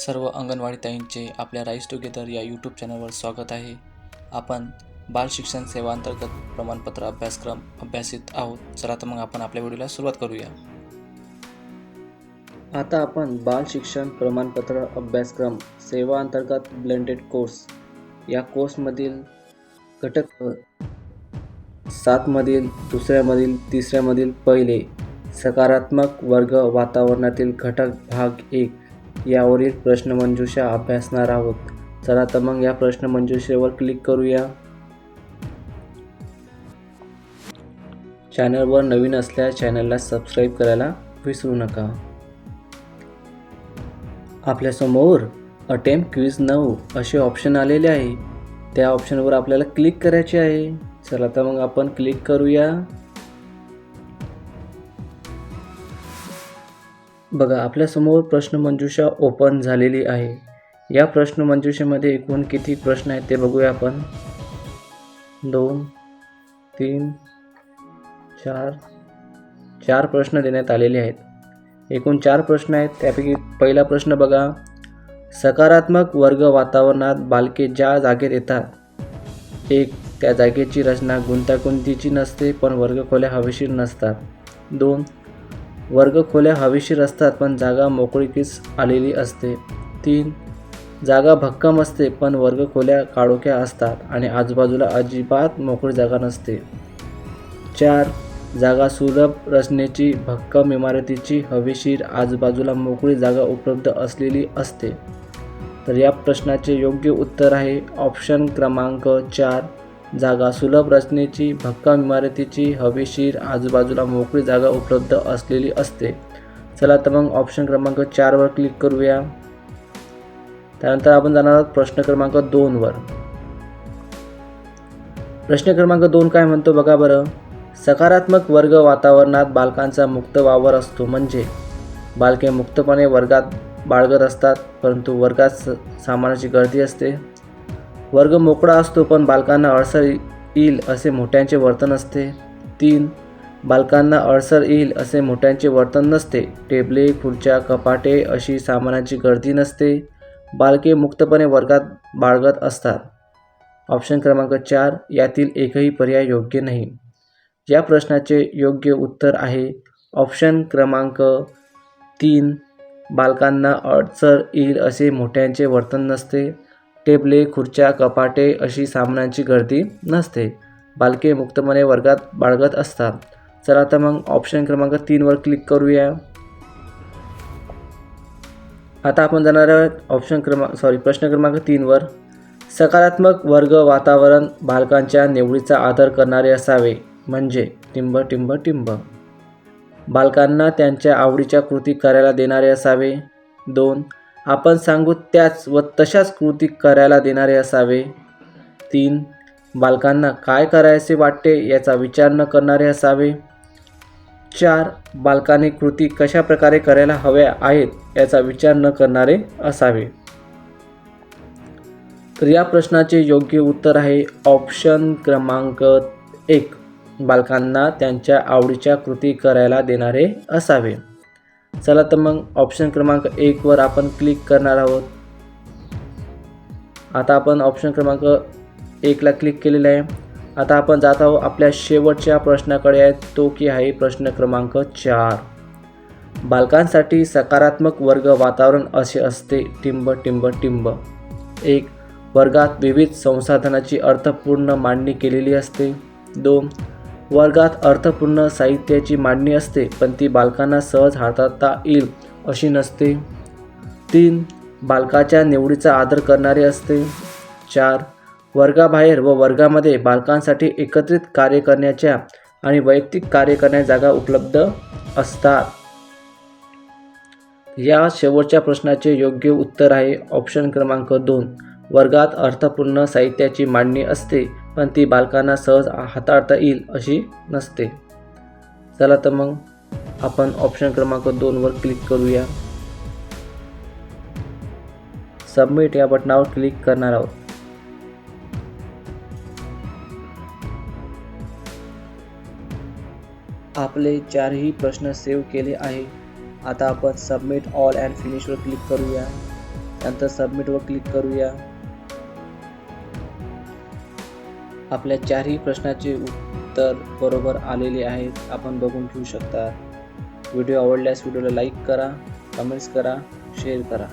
सर्व अंगणवाडी ताईंचे आपल्या rice together या यूट्यूब चॅनलवर स्वागत आहे. आपण बाल शिक्षण सेवा अंतर्गत प्रमाणपत्र अभ्यासक्रम अभ्यासित आहोत. चला तर मग आपण आपल्या व्हिडिओला सुरुवात करूया. आता आपण बाल शिक्षण प्रमाणपत्र अभ्यासक्रम सेवा अंतर्गत ब्लेंडेड कोर्स या कोर्समधील घटक सातमधील दुसऱ्यामधील तिसऱ्यामधील पहिले सकारात्मक वर्ग वातावरणातील घटक भाग एक यावरील प्रश्नमंजुषा अभ्यासणार आहोत. चला तर मग या प्रश्नमंजुषेवर क्लिक करूया. चॅनलवर नवीन असल्यास चॅनलला सबस्क्राईब करायला विसरू नका. आपल्यासमोर अटेम्प क्विज नऊ असे ऑप्शन आलेले आहे. त्या ऑप्शनवर आपल्याला क्लिक करायचे आहे. चला तर मग आपण क्लिक करूया. बघा आपल्यासमोर प्रश्नमंजुषा ओपन झालेली आहे. या प्रश्नमंजुषेमध्ये एकूण किती प्रश्न आहेत ते बघूया आपण. दोन तीन चार चार प्रश्न देण्यात आलेले आहेत. एकूण चार प्रश्न आहेत त्यापैकी पहिला प्रश्न बघा. सकारात्मक वर्ग वातावरणात बालके ज्या जागेत येतात एक त्या जागेची रचना गुंतागुंतीची नसते पण वर्गखोल्या हवेशीर नसतात. दोन वर्गखोल्या हवेशीर असतात पण जागा मोकळीकीस आलेली असते. तीन जागा भक्कम असते पण वर्गखोल्या काळोख्या असतात आणि आजूबाजूला अजिबात मोकळी जागा नसते. चार जागा सुलभ रचनेची भक्कम इमारतीची हवेशीर आजूबाजूला मोकळी जागा उपलब्ध असलेली असते. तर या प्रश्नाचे योग्य उत्तर आहे ऑप्शन क्रमांक चार. जागा. सुलभ रचनेची भक्कम इमारतीची हवेशीर आजूबाजूला मोकळी जागा उपलब्ध असलेली असते. चला तर मग ऑप्शन क्रमांक चारवर क्लिक करूया. त्यानंतर आपण जाणार आहोत प्रश्न क्रमांक दोनवर प्रश्न क्रमांक दोन काय म्हणतो बघा बरं. सकारात्मक वर्ग वातावरणात बालकांचा मुक्त वावर असतो. म्हणजे बालके मुक्तपणे वर्गात बाळगत असतात परंतु वर्गात स सामानाची गर्दी असते. वर्ग मोकळा असतो पण बालकांना अडसर येईल असे मोठ्यांचे वर्तन असते. तीन बालकांना अडसर येईल असे मोठ्यांचे वर्तन नसते. टेबले खुर्च्या कपाटे अशी सामानाची गर्दी नसते. बालके मुक्तपणे वर्गात बाळगत असतात. ऑप्शन क्रमांक चार यातील एकही पर्याय योग्य नाही. या प्रश्नाचे योग्य उत्तर आहे. ऑप्शन क्रमांक तीन बालकांना अडसर येईल असे मोठ्यांचे वर्तन नसते. टेबले खुर्च्या कपाटे अशी सामानांची गर्दी नसते. बालके मुक्तपणे वर्गात बाळगत असतात. चला तर मग ऑप्शन क्रमांक तीनवर क्लिक करूया. आता आपण जाणार आहोत ऑप्शन क्रमांक सॉरी प्रश्न क्रमांक तीनवर सकारात्मक वर्ग वातावरण बालकांच्या निवडीचा आदर करणारे असावे. म्हणजे टिंब टिंब टिंब. बालकांना त्यांच्या आवडीच्या कृती करायला देणारे असावे. दोन आपण सांगू त्याच व तशाच कृती करायला देणारे असावे. तीन बालकांना काय करायचे वाटते याचा विचार न करणारे असावे. चार बालकांनी कृती कशा प्रकारे करायला हव्या आहेत याचा विचार न करणारे असावे. तर या प्रश्नाचे योग्य उत्तर आहे ऑप्शन क्रमांक एक. बालकांना त्यांच्या आवडीच्या कृती करायला देणारे असावे. चला तर मग ऑप्शन क्रमांक एकवर आपण क्लिक करणार आहोत. आता आपण ऑप्शन क्रमांक एकला क्लिक केलेला आहे. आता आपण जात आहोत आपल्या शेवटच्या प्रश्नाकडे आहे तो की आहे प्रश्न क्रमांक चार. बालकांसाठी सकारात्मक वर्ग वातावरण असे असते टिंब टिंब टिंब. एक वर्गात विविध संसाधनाची अर्थपूर्ण मांडणी केलेली असते. दोन वर्गात अर्थपूर्ण साहित्याची मांडणी असते पण ती बालकांना सहज हाताळता येईल अशी नसते. तीन बालकाच्या निवडीचा आदर करणारे असते. चार वर्गाबाहेर व वर्गामध्ये बालकांसाठी एकत्रित कार्य करण्याच्या आणि वैयक्तिक कार्य करण्याच्या जागा उपलब्ध असतात. या शेवटच्या प्रश्नाचे योग्य उत्तर आहे ऑप्शन क्रमांक दोन. वर्गात अर्थपूर्ण साहित्याची मांडणी असते. पण ती बालकांना सहज हाताळता येईल अशी नसते. चला तर मग आपण ऑप्शन क्रमांक दोनवर क्लिक करूया. सबमिट या बटनावर क्लिक करणार आहोत. आपले चारही प्रश्न सेव्ह केले आहे. आता आपण सबमिट ऑल अँड फिनिशवर क्लिक करूया. नंतर सबमिटवर क्लिक करूया. आपल्या चारही प्रश्नाचे उत्तर बरोबर आलेले आहेत आपण बघून घेऊ शकता. व्हिडिओ आवडल्यास व्हिडिओला लाईक करा कमेंट्स करा शेअर करा.